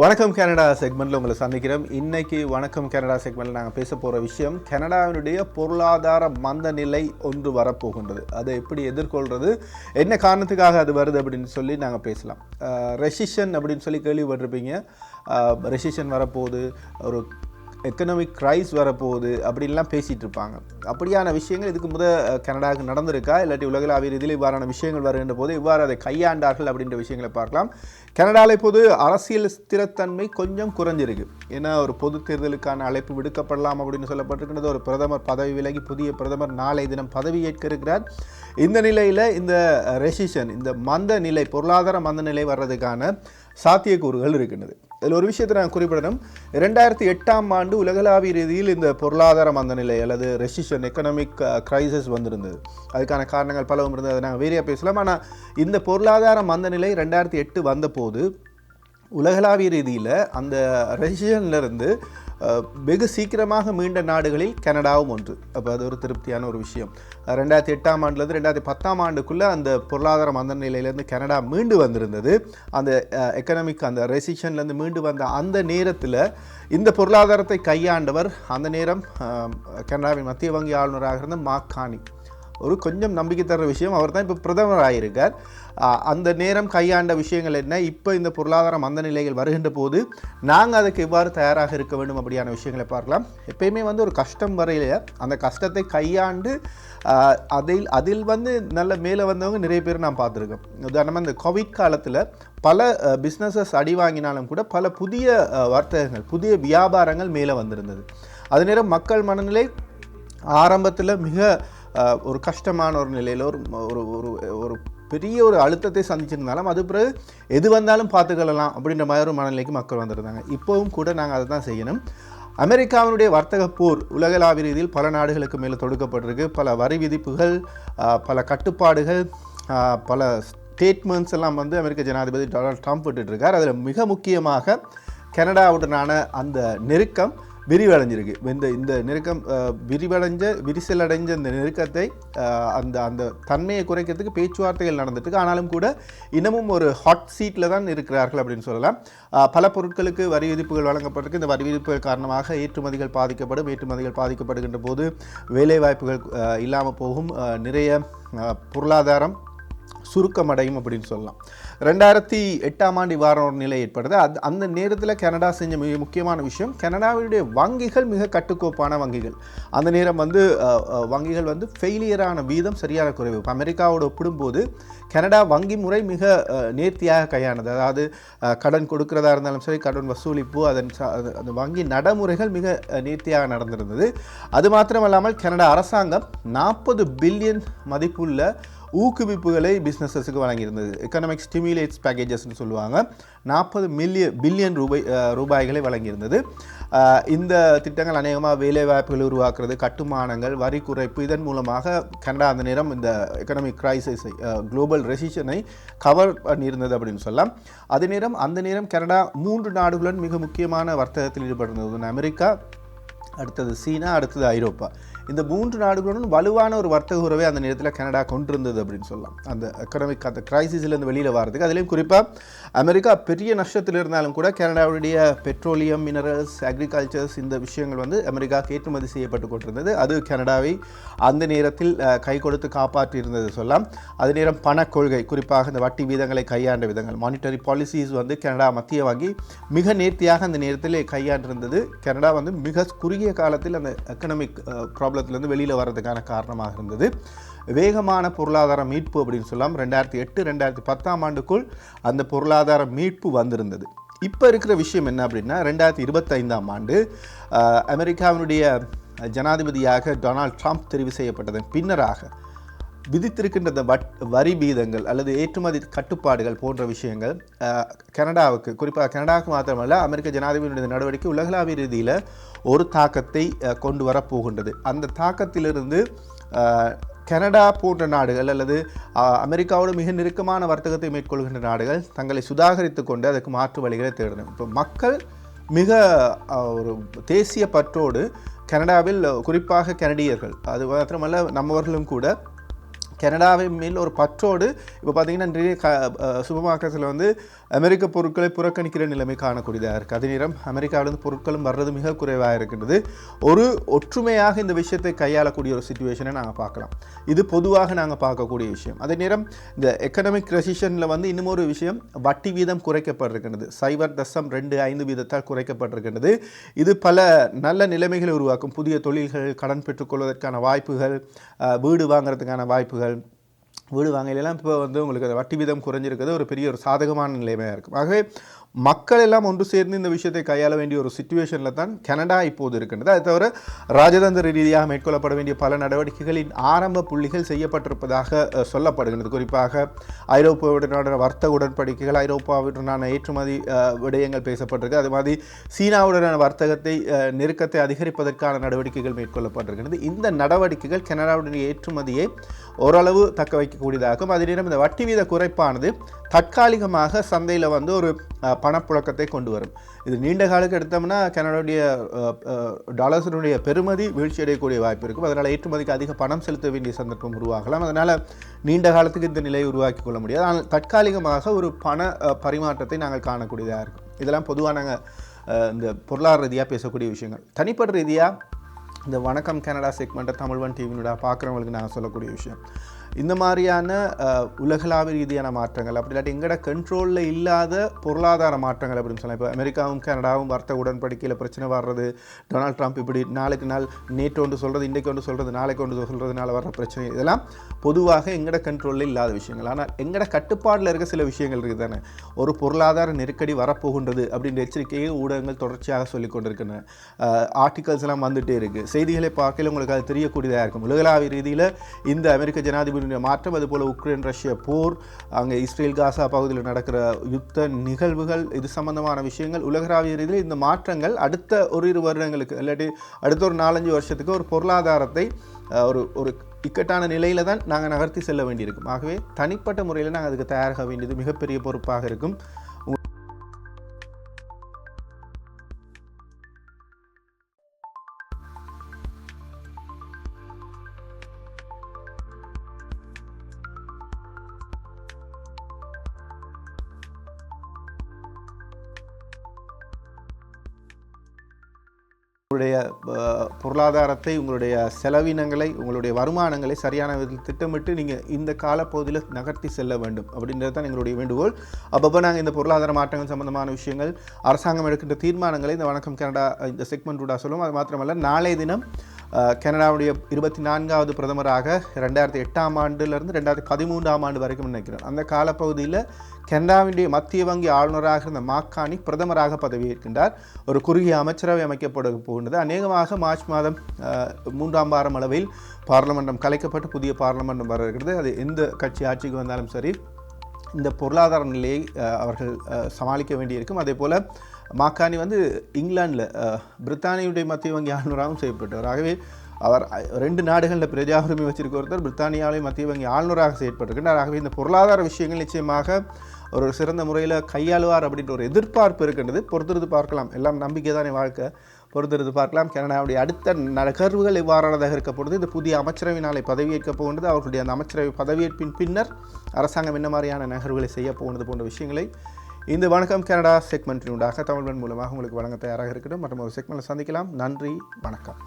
வணக்கம் கனடா செக்மெண்ட்டில் உங்களை சந்திக்கிறோம். இன்னைக்கு வணக்கம் கனடா செக்மெண்ட்டில் நாங்கள் பேச போகிற விஷயம் கனடாவினுடைய பொருளாதார மந்த நிலை ஒன்று வரப்போகின்றது. அதை எப்படி எதிர்கொள்கிறது என்ன காரணத்துக்காக அது வருது அப்படின்னு சொல்லி நாங்கள் பேசலாம். ரெசிஷன் அப்படின்னு சொல்லி கேள்விப்பட்டிருப்பீங்க. ரெசிஷன் வரப்போகுது ஒரு எக்கனாமிக் க்ரைஸ் வரப்போகுது அப்படின்லாம் பேசிகிட்டு இருப்பாங்க. அப்படியான விஷயங்கள் இதுக்கு முத கனடாவுக்கு நடந்திருக்கா? இல்லாட்டி உலகளாவிய ரீதியில் இவ்வாறான விஷயங்கள் வருகின்ற போது இவ்வாறு அதை கையாண்டார்கள் அப்படின்ற விஷயங்களை பார்க்கலாம். கனடாவில் இப்போது அரசியல் ஸ்திரத்தன்மை கொஞ்சம் குறைஞ்சிருக்கு. ஏன்னா ஒரு பொது தேர்தலுக்கான அழைப்பு விடுக்கப்படலாம் அப்படின்னு சொல்லப்பட்டிருக்கின்றது ஒரு பிரதமர் பதவி விலகி புதிய பிரதமர் நாளை தினம் பதவியேற்க இருக்கிறார். இந்த நிலையில் இந்த ரெசிஷன் இந்த மந்த நிலை பொருளாதார மந்த நிலை வர்றதுக்கான சாத்தியக்கூறுகள் இருக்கின்றது. இதில் ஒரு விஷயத்தை நான் குறிப்பிடணும். ரெண்டாயிரத்தி எட்டாம் ஆண்டு உலகளாவிய ரீதியில் இந்த பொருளாதார மந்த நிலை அல்லது ரெசிஷன் எக்கனாமிக் கிரைசிஸ் வந்திருந்தது. அதுக்கான காரணங்கள் பலவும் இருந்தது அதை நாங்கள் வேறையாக பேசலாம். ஆனால் இந்த பொருளாதார மந்த நிலை ரெண்டாயிரத்தி எட்டு வந்தபோது உலகளாவிய ரீதியில் அந்த ரெசிஷன்லேருந்து இருந்து வெகு சீக்கிரமாக மீண்ட நாடுகளில் கனடாவும் ஒன்று. அப்போ அது ஒரு திருப்தியான ஒரு விஷயம். ரெண்டாயிரத்தி எட்டாம் ஆண்டுலேருந்து ரெண்டாயிரத்தி பத்தாம் ஆண்டுக்குள்ளே அந்த பொருளாதார மந்த நிலையிலேருந்து கனடா மீண்டு வந்திருந்தது. அந்த எக்கனாமிக் அந்த ரெசிஷன்லேருந்து மீண்டு வந்த அந்த நேரத்தில் இந்த பொருளாதாரத்தை கையாண்டவர் அந்த நேரம் கனடாவின் மத்திய வங்கி ஆளுநராக இருந்த மார்க் கானி. ஒரு கொஞ்சம் நம்பிக்கை தர்ற விஷயம். அவர் தான் இப்போ பிரதமர் ஆகியிருக்கார் அந்த நேரம் கையாண்ட விஷயங்கள் என்ன? இப்போ இந்த பொருளாதார மந்த நிலைகள் வருகின்ற போது நாங்கள் அதுக்கு எவ்வாறு தயாராக இருக்க வேண்டும் அப்படியான விஷயங்களை பார்க்கலாம். எப்பயுமே வந்து ஒரு கஷ்டம் வரையில் அந்த கஷ்டத்தை கையாண்டு அதில் அதில் வந்து நல்ல மேலே வந்தவங்க நிறைய பேர் நான் பார்த்துருக்கோம் உதாரணமாக இந்த கோவிட் காலத்தில் பல பிஸ்னஸஸ் அடி வாங்கினாலும் கூட பல புதிய வர்த்தகங்கள் புதிய வியாபாரங்கள் மேலே வந்திருந்தது. அது நேரம் மக்கள் மனநிலை ஆரம்பத்தில் மிக ஒரு கஷ்டமான ஒரு நிலையில் ஒரு ஒரு ஒரு ஒரு பெரிய ஒரு அழுத்தத்தை சந்திச்சிருந்தாலும் அது பிறகு எது வந்தாலும் பார்த்துக்கொள்ளலாம் அப்படின்ற மாதிரி ஒரு மனநிலைக்கு மக்கள் வந்திருந்தாங்க. இப்போவும் கூட நாங்கள் அதை தான் செய்யணும். அமெரிக்காவினுடைய வர்த்தக போர் உலகளாவிய ரீதியில் பல நாடுகளுக்கு மேலே தொடுக்கப்பட்டிருக்கு. பல வரி விதிப்புகள் பல கட்டுப்பாடுகள் பல ஸ்டேட்மெண்ட்ஸ் எல்லாம் வந்து அமெரிக்க ஜனாதிபதி டொனால்ட் ட்ரம்ப் விட்டுட்ருக்கார் அதில் மிக முக்கியமாக கனடாவுடனான அந்த நெருக்கம் விரிவடைஞ்சிருக்கு. இந்த இந்த நெருக்கம் விரிவடைஞ்ச விரிவடைஞ்ச விரிசலடைஞ்ச இந்த நெருக்கத்தை அந்த அந்த தன்மையை குறைக்கிறதுக்கு பேச்சுவார்த்தைகள் நடந்துட்டு ஆனாலும் கூட இன்னமும் ஒரு ஹாட் சீட்டில் தான் இருக்கிறார்கள் அப்படின்னு சொல்லலாம். பல பொருட்களுக்கு வரி விதிப்புகள் வழங்கப்பட்டிருக்கு. இந்த வரி விதிப்புகள் காரணமாக ஏற்றுமதிகள் பாதிக்கப்படும். ஏற்றுமதிகள் பாதிக்கப்படுகின்ற போது வேலைவாய்ப்புகள் இல்லாமல் போகும். நிறைய பொருளாதாரம் சுருக்கமடையும் அப்படின்னு சொல்லலாம். ரெண்டாயிரத்தி எட்டாம் ஆண்டு வாரம் ஒரு நிலை ஏற்படுது. அது அந்த நேரத்தில் கனடா செஞ்ச மிக முக்கியமான விஷயம் கனடாவுடைய வங்கிகள் மிக கட்டுக்கோப்பான வங்கிகள். அந்த நேரம் வந்து வங்கிகள் வந்து ஃபெயிலியரான வீதம் சரியான குறைவு. இப்போ அமெரிக்காவோடு ஒப்பிடும்போது கனடா வங்கி முறை மிக நேர்த்தியாக கையானது அதாவது கடன் கொடுக்கிறதா இருந்தாலும் சரி கடன் வசூலிப்பு அதன் அந்த வங்கி நடைமுறைகள் மிக நேர்த்தியாக நடந்திருந்தது. அது மாத்திரமல்லாமல் கனடா அரசாங்கம் நாற்பது பில்லியன் மதிப்புள்ள ஊக்குவிப்புகளை பிஸ்னஸஸுக்கு வழங்கியிருந்தது. எக்கனாமிக் ஸ்டிமுலேட்ஸ் பேக்கேஜஸ்னு சொல்லுவாங்க. நாற்பது மில்லியன் பில்லியன் ரூபாய் ரூபாய்களை வழங்கியிருந்தது. இந்த திட்டங்கள் அநேகமாக வேலைவாய்ப்புகள் உருவாக்குறது கட்டுமானங்கள் வரி குறைப்பு இதன் மூலமாக கனடா அந்த நேரம் இந்த எக்கனாமிக் கிரைசிஸை குளோபல் ரெசிஷனை கவர் பண்ணியிருந்தது அப்படின்னு சொல்லலாம். அதே நேரம் அந்த நேரம் கனடா மூன்று நாடுகளுடன் மிக முக்கியமான வர்த்தகத்தில் ஈடுபட்டிருந்தது. ஒன்று அமெரிக்கா அடுத்தது சீனா அடுத்தது ஐரோப்பா. இந்த மூன்று நாடுகளுடன் வலுவான ஒரு வர்த்தக உறவை அந்த நேரத்தில் கனடா கொண்டிருந்தது அப்படின்னு சொல்லலாம். அந்த எக்கனாமிக் அந்த கிரைசிஸ்லேருந்து வெளியில் வரதுக்கு அதுலேயும் குறிப்பாக அமெரிக்கா பெரிய நஷ்டத்தில் இருந்தாலும் கூட கனடாவுடைய பெட்ரோலியம் மினரல்ஸ் அக்ரிகல்ச்சர்ஸ் இந்த விஷயங்கள் வந்து அமெரிக்காவுக்கு ஏற்றுமதி செய்யப்பட்டு கொண்டிருந்தது. அது கனடாவை அந்த நேரத்தில் கை கொடுத்து காப்பாற்றி இருந்தது சொல்லலாம். அதே நேரம் பணக் கொள்கை குறிப்பாக இந்த வட்டி வீதங்களை கையாண்ட விதங்கள். மானிட்டரி பாலிசிஸ் வந்து கனடா மத்திய வங்கி மிக நேர்த்தியாக அந்த நேரத்தில் கையாண்டிருந்தது. கனடா வந்து மிக குறுகிய காலத்தில் அந்த எக்கனாமிக் ப்ராப்ளத்திலேருந்து வெளியில் வர்றதுக்கான காரணமாக இருந்தது. வேகமான பொருளாதார மீட்பு அப்படின்னு சொல்லலாம் ரெண்டாயிரத்தி எட்டு ரெண்டாயிரத்தி பத்தாம் ஆண்டுக்குள் அந்த பொருளாதார மீட்பு வந்திருந்தது. இப்போ இருக்கிற விஷயம் என்ன அப்படின்னா ரெண்டாயிரத்தி இருபத்தைந்தாம் ஆண்டு அமெரிக்காவினுடைய ஜனாதிபதியாக டொனால்ட் ட்ரம்ப் தெரிவு செய்யப்பட்டதன் பின்னராக விதித்திருக்கின்ற இந்த வட் வரி வீதங்கள் அல்லது ஏற்றுமதி கட்டுப்பாடுகள் போன்ற விஷயங்கள் கனடாவுக்கு குறிப்பாக கனடாவுக்கு மாத்திரமல்ல அமெரிக்க ஜனாதிபதியினுடைய நடவடிக்கை உலகளாவிய ரீதியில் ஒரு தாக்கத்தை கொண்டு வரப்போகின்றது. அந்த தாக்கத்திலிருந்து கனடா போன்ற நாடுகள் அல்லது அமெரிக்காவோடு மிக நெருக்கமான வர்த்தகத்தை மேற்கொள்கின்ற நாடுகள் தங்களை சுதாகரித்து கொண்டு அதுக்கு மாற்று வழிகளை தேடணும். இப்போ மக்கள் மிக ஒரு தேசிய பற்றோடு கனடாவில் குறிப்பாக கனடியர்கள் அது மாத்திரமல்ல நம்மவர்களும் கூட கனடாவின் மேல் ஒரு பற்றோடு இப்போ பார்த்தீங்கன்னா நிறைய க சூப்பர் மார்க்கெட்ஸில் வந்து அமெரிக்க பொருட்களை புறக்கணிக்கிற நிலைமை காணக்கூடியதாக இருக்குது அதே நேரம் அமெரிக்காவிலிருந்து பொருட்களும் வர்றது மிக குறைவாக இருக்கின்றது. ஒரு ஒற்றுமையாக இந்த விஷயத்தை கையாளக்கூடிய ஒரு சுச்சுவேஷனை நாங்கள் பார்க்கலாம். இது பொதுவாக நாங்கள் பார்க்கக்கூடிய விஷயம். அதே நேரம் இந்த எக்கனாமிக் ரெசிஷனில் வந்து இன்னும் ஒரு விஷயம் வட்டி வீதம் குறைக்கப்பட்டிருக்கின்றது. சைபர் தசம் ரெண்டு ஐந்து வீதத்தால் குறைக்கப்பட்டிருக்கின்றது. இது பல நல்ல நிலைமைகளை உருவாக்கும். புதிய தொழில்கள் கடன் பெற்றுக்கொள்வதற்கான வாய்ப்புகள் வீடு வாங்குறதுக்கான வாய்ப்புகள் வீடு வாங்கலாம் இப்போ வந்து உங்களுக்கு அந்த வட்டி வீதம் குறைஞ்சிருக்கிறது ஒரு பெரிய ஒரு சாதகமான நிலைமையாக இருக்கும் ஆகவே மக்கள் எல்லாம் ஒன்று சேர்ந்து இந்த விஷயத்தை கையாள வேண்டிய ஒரு சுச்சுவேஷனில் தான் கனடா இப்போது இருக்கின்றது. அதை தவிர ராஜதந்திர ரீதியாக மேற்கொள்ளப்பட வேண்டிய பல நடவடிக்கைகளின் ஆரம்ப புள்ளிகள் செய்யப்பட்டிருப்பதாக சொல்லப்படுகின்றது. குறிப்பாக ஐரோப்பாவுடனான வர்த்தக உடன்படிக்கைகள் ஐரோப்பாவுடனான ஏற்றுமதி விடயங்கள் பேசப்பட்டிருக்கு. அது மாதிரி சீனாவுடனான வர்த்தகத்தை நெருக்கத்தை அதிகரிப்பதற்கான நடவடிக்கைகள் மேற்கொள்ளப்பட்டிருக்கிறது இந்த நடவடிக்கைகள் கனடாவுடைய ஏற்றுமதியை ஓரளவு தக்க வைக்கக்கூடியதாகும். அதே நேரம் இந்த வட்டி வீத குறைப்பானது தற்காலிகமாக சந்தையில் வந்து ஒரு பணப்புழக்கத்தை கொண்டு வரும். இது நீண்ட காலத்துக்கு எடுத்தோம்னா கனடாவுடைய டாலர்ஸினுடைய பெருமதி வீழ்ச்சி அடையக்கூடிய வாய்ப்பு இருக்கும். அதனால் ஏற்றுமதிக்கு அதிக பணம் செலுத்த வேண்டிய சந்தர்ப்பம் உருவாகலாம். அதனால் நீண்ட காலத்துக்கு இந்த நிலையை உருவாக்கி கொள்ள முடியாது. ஆனால் தற்காலிகமாக ஒரு பண பரிமாற்றத்தை நாங்கள் காணக்கூடியதாக இருக்கும். இதெல்லாம் பொதுவாக நாங்கள் இந்த பொருளாதார ரீதியாக பேசக்கூடிய விஷயங்கள். தனிப்பட்ட ரீதியாக இந்த வணக்கம் கனடா செக்மெண்ட்டை தமிழ்வன் டிவினோட பார்க்குறவங்களுக்கு நாங்கள் சொல்லக்கூடிய விஷயம். இந்த மாதிரியான உலகளாவிய ரீதியான மாற்றங்கள் அப்படி இல்லாட்டி எங்கட கண்ட்ரோலில் இல்லாத பொருளாதார மாற்றங்கள் அப்படின்னு சொல்லலாம். இப்போ அமெரிக்காவும் கனடாவும் வர்த்தக உடன்படிக்கையில் பிரச்சனை வர்றது டொனால்ட் ட்ரம்ப் இப்படி நாளுக்கு நாள் நேற்று ஒன்று சொல்கிறது இன்றைக்கு ஒன்று சொல்கிறது நாளைக்கு ஒன்று சொல்கிறதுனால வர்ற பிரச்சனை இதெல்லாம் பொதுவாக எங்கட கண்ட்ரோலில் இல்லாத விஷயங்கள். ஆனால் எங்கட கட்டுப்பாட்டில் இருக்க சில விஷயங்கள் இருக்குது தானே. ஒரு பொருளாதார நெருக்கடி வரப்போகின்றது அப்படின்ற எச்சரிக்கையை ஊடகங்கள் தொடர்ச்சியாக சொல்லிக் கொண்டிருக்கின்றன. ஆர்டிகல்ஸ் எல்லாம் இருக்குது செய்திகளை பார்க்கல உங்களுக்கு அது தெரியக்கூடியதாக இருக்கும். உலகளாவிய ரீதியில் இந்த அமெரிக்க ஜனாதிபதி ஜனாதிபதியுடைய மாற்றம். அதுபோல் உக்ரைன் ரஷ்ய போர் அங்கே இஸ்ரேல் காசா பகுதியில் நடக்கிற யுத்த நிகழ்வுகள் இது சம்பந்தமான விஷயங்கள். உலகளாவிய ரீதியில் இந்த மாற்றங்கள் அடுத்த ஒரு இரு வருடங்களுக்கு இல்லாட்டி அடுத்த ஒரு நாலஞ்சு வருஷத்துக்கு ஒரு பொருளாதாரத்தை ஒரு ஒரு இக்கட்டான நிலையில் தான் நாங்கள் நகர்த்தி செல்ல வேண்டியிருக்கும். ஆகவே தனிப்பட்ட முறையில் நாங்கள் அதுக்கு தயாராக வேண்டியது மிகப்பெரிய பொறுப்பாக இருக்கும். உங்களுடைய பொருளாதாரத்தை உங்களுடைய செலவினங்களை உங்களுடைய வருமானங்களை சரியான விதத்தில் திட்டமிட்டு நீங்கள் இந்த காலப்பகுதியில் நகர்த்தி செல்ல வேண்டும். அப்படின்றது தான் எங்களுடைய வேண்டுகோள். அப்பப்போ நாங்கள் இந்த பொருளாதார மாற்றங்கள் சம்பந்தமான விஷயங்கள் அரசாங்கம் எடுக்கின்ற தீர்மானங்களை இந்த வணக்கம் கனடா இந்த செக்மெண்ட் ரூடாக சொல்லுவோம் அது மாத்திரமல்ல நாளைய தினம் கனடாவுடைய இருபத்தி நான்காவது பிரதமராக ரெண்டாயிரத்தி எட்டாம் ஆண்டிலிருந்து ரெண்டாயிரத்தி பதிமூன்றாம் ஆண்டு வரைக்கும் நினைக்கிறேன். அந்த காலப்பகுதியில் கனடாவினுடைய மத்திய வங்கி ஆளுநராக இருந்த மாக்கானி பிரதமராக பதவியேற்கின்றார். ஒரு குறுகிய அமைச்சரவை அமைக்கப்பட போகின்றது. அநேகமாக மார்ச் மாதம் மூன்றாம் வாரம் அளவில் பார்லமெண்டம் கலைக்கப்பட்டு புதிய பார்லமெண்டம் வர இருக்கிறது. அது எந்த கட்சி ஆட்சிக்கு வந்தாலும் சரி இந்த பொருளாதார நிலையை அவர்கள் சமாளிக்க வேண்டியிருக்கும். அதே போல் மாக்கானி வந்து இங்கிலாந்தில் பிரித்தானியுடைய மத்திய வங்கி ஆளுநராகவும் செய்யப்பட்டவர் ஆகவே அவர் ரெண்டு நாடுகளில் பிரஜா உரிமை வச்சிருக்க ஒருத்தர் பிரித்தானியாவிலே மத்திய வங்கி ஆளுநராக செயற்பட்டிருக்கின்றார் ஆகவே இந்த பொருளாதார விஷயங்கள் நிச்சயமாக ஒரு சிறந்த முறையில் கையாளுவார் அப்படின்ற ஒரு எதிர்பார்ப்பு இருக்கின்றது. பொறுத்திருந்து பார்க்கலாம். எல்லாம் நம்பிக்கை தானே வாழ்க்கை. பொறுத்திருந்து பார்க்கலாம். கனடாவுடைய அடுத்த நகர்வுகள் இவ்வாறானதாக இருக்க இந்த புதிய அமைச்சரவை நாளை பதவியேற்க போகின்றது. அவர்களுடைய அந்த அமைச்சரவை பதவியேற்பின் பின்னர் அரசாங்கம் என்ன மாதிரியான நகர்வுகளை செய்ய போகின்றது போன்ற விஷயங்களை இந்த வணக்கம் கனடா செக்மெண்ட்டினுடாக தமிழ்வன் மூலமாக உங்களுக்கு வழங்க தயாராக இருக்கட்டும் மற்றும் ஒரு செக்மெண்ட்டில் சந்திக்கலாம். நன்றி வணக்கம்.